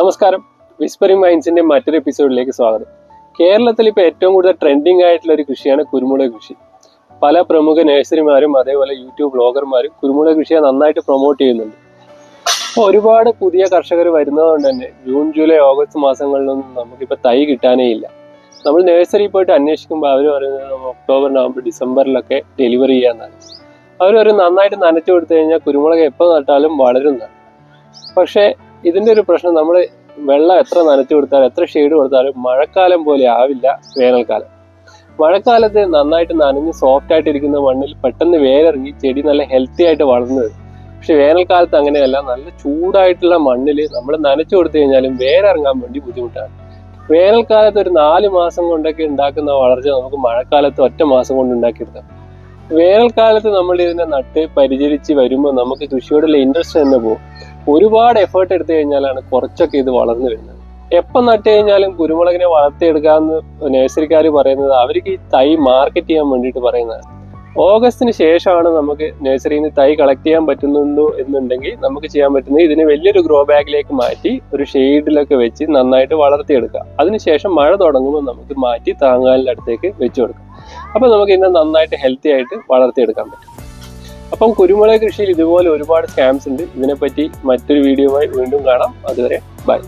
നമസ്കാരം. വിസ്പറിംഗ് മൈൻസിന്റെ മറ്റൊരു എപ്പിസോഡിലേക്ക് സ്വാഗതം. കേരളത്തിൽ ഇപ്പോൾ ഏറ്റവും കൂടുതൽ ട്രെൻഡിങ് ആയിട്ടുള്ള ഒരു കൃഷിയാണ് കുരുമുളക് കൃഷി. പല പ്രമുഖ നഴ്സറിമാരും അതേപോലെ യൂട്യൂബ് ബ്ലോഗർമാരും കുരുമുളക് കൃഷിയെ നന്നായിട്ട് പ്രൊമോട്ട് ചെയ്യുന്നുണ്ട്. അപ്പോൾ ഒരുപാട് പുതിയ കർഷകർ വരുന്നതുകൊണ്ട് തന്നെ ജൂൺ ജൂലൈ ഓഗസ്റ്റ് മാസങ്ങളിലൊന്നും നമുക്കിപ്പോൾ തൈ കിട്ടാനേ ഇല്ല. നമ്മൾ നഴ്സറി പോയിട്ട് അന്വേഷിക്കുമ്പോൾ അവർ പറയുന്നത് ഒക്ടോബർ നവംബർ ഡിസംബറിലൊക്കെ ഡെലിവറി ചെയ്യാന്നാണ്. അവർ ഒരു നന്നായിട്ട് നനച്ചു കൊടുത്തു കഴിഞ്ഞാൽ കുരുമുളക് എപ്പോൾ നട്ടാലും വളരുന്നതാണ്. പക്ഷേ ഇതിന്റെ ഒരു പ്രശ്നം നമ്മൾ വെള്ളം എത്ര നനച്ചു കൊടുത്താലും എത്ര ഷെയ്ഡ് കൊടുത്താലും മഴക്കാലം പോലെ ആവില്ല വേനൽക്കാലം. മഴക്കാലത്ത് നന്നായിട്ട് നനഞ്ഞ് സോഫ്റ്റ് ആയിട്ട് ഇരിക്കുന്ന മണ്ണിൽ പെട്ടെന്ന് വേരിറങ്ങി ചെടി നല്ല ഹെൽത്തി ആയിട്ട് വളർന്നു വരും പക്ഷെ വേനൽക്കാലത്ത് അങ്ങനെയല്ല. നല്ല ചൂടായിട്ടുള്ള മണ്ണിൽ നമ്മൾ നനച്ചു കൊടുത്തു കഴിഞ്ഞാലും വേരിറങ്ങാൻ വേണ്ടി ബുദ്ധിമുട്ടാണ്. വേനൽക്കാലത്ത് ഒരു നാല് മാസം കൊണ്ടൊക്കെ ഉണ്ടാക്കുന്ന വളർച്ച നമുക്ക് മഴക്കാലത്ത് ഒറ്റ മാസം കൊണ്ട് ഉണ്ടാക്കിയെടുക്കാം. വേനൽക്കാലത്ത് നമ്മൾ ഇതിനെ നട്ട് പരിചരിച്ച് വരുമ്പോൾ നമുക്ക് കൃഷിയോടുള്ള ഇൻട്രസ്റ്റ് തന്നെ പോകും. ഒരുപാട് എഫേർട്ട് എടുത്തു കഴിഞ്ഞാലാണ് കുറച്ചൊക്കെ ഇത് വളർന്നു വരുന്നത്. എപ്പം നട്ട് കഴിഞ്ഞാലും കുരുമുളകിനെ വളർത്തിയെടുക്കാമെന്ന് നഴ്സറിക്കാർ പറയുന്നത് അവർക്ക് ഈ തൈ മാർക്കറ്റ് ചെയ്യാൻ വേണ്ടിയിട്ട് പറയുന്നതാണ്. ഓഗസ്റ്റിന് ശേഷമാണ് നമുക്ക് നഴ്സറിയിൽ നിന്ന് തൈ കളക്ട് ചെയ്യാൻ പറ്റുന്നുണ്ടോ എന്നുണ്ടെങ്കിൽ നമുക്ക് ചെയ്യാൻ പറ്റുന്നത് ഇതിനെ വലിയൊരു ഗ്രോ ബാഗിലേക്ക് മാറ്റി ഒരു ഷെയ്ഡിലൊക്കെ വെച്ച് നന്നായിട്ട് വളർത്തിയെടുക്കുക. അതിനുശേഷം മഴ തുടങ്ങുമ്പോൾ നമുക്ക് മാറ്റി താങ്ങാലിന്റെ അടുത്തേക്ക് വെച്ചു കൊടുക്കാം അപ്പോൾ നമുക്ക് ഇതിനെ നന്നായിട്ട് ഹെൽത്തി ആയിട്ട് വളർത്തിയെടുക്കാൻ പറ്റും. അപ്പം കുരുമുളക് കൃഷിയിൽ ഇതുപോലെ ഒരുപാട് സ്കാംസ് ഉണ്ട്. ഇതിനെപ്പറ്റി മറ്റൊരു വീഡിയോ ആയി വീണ്ടും കാണാം. അതുവരെ ബൈ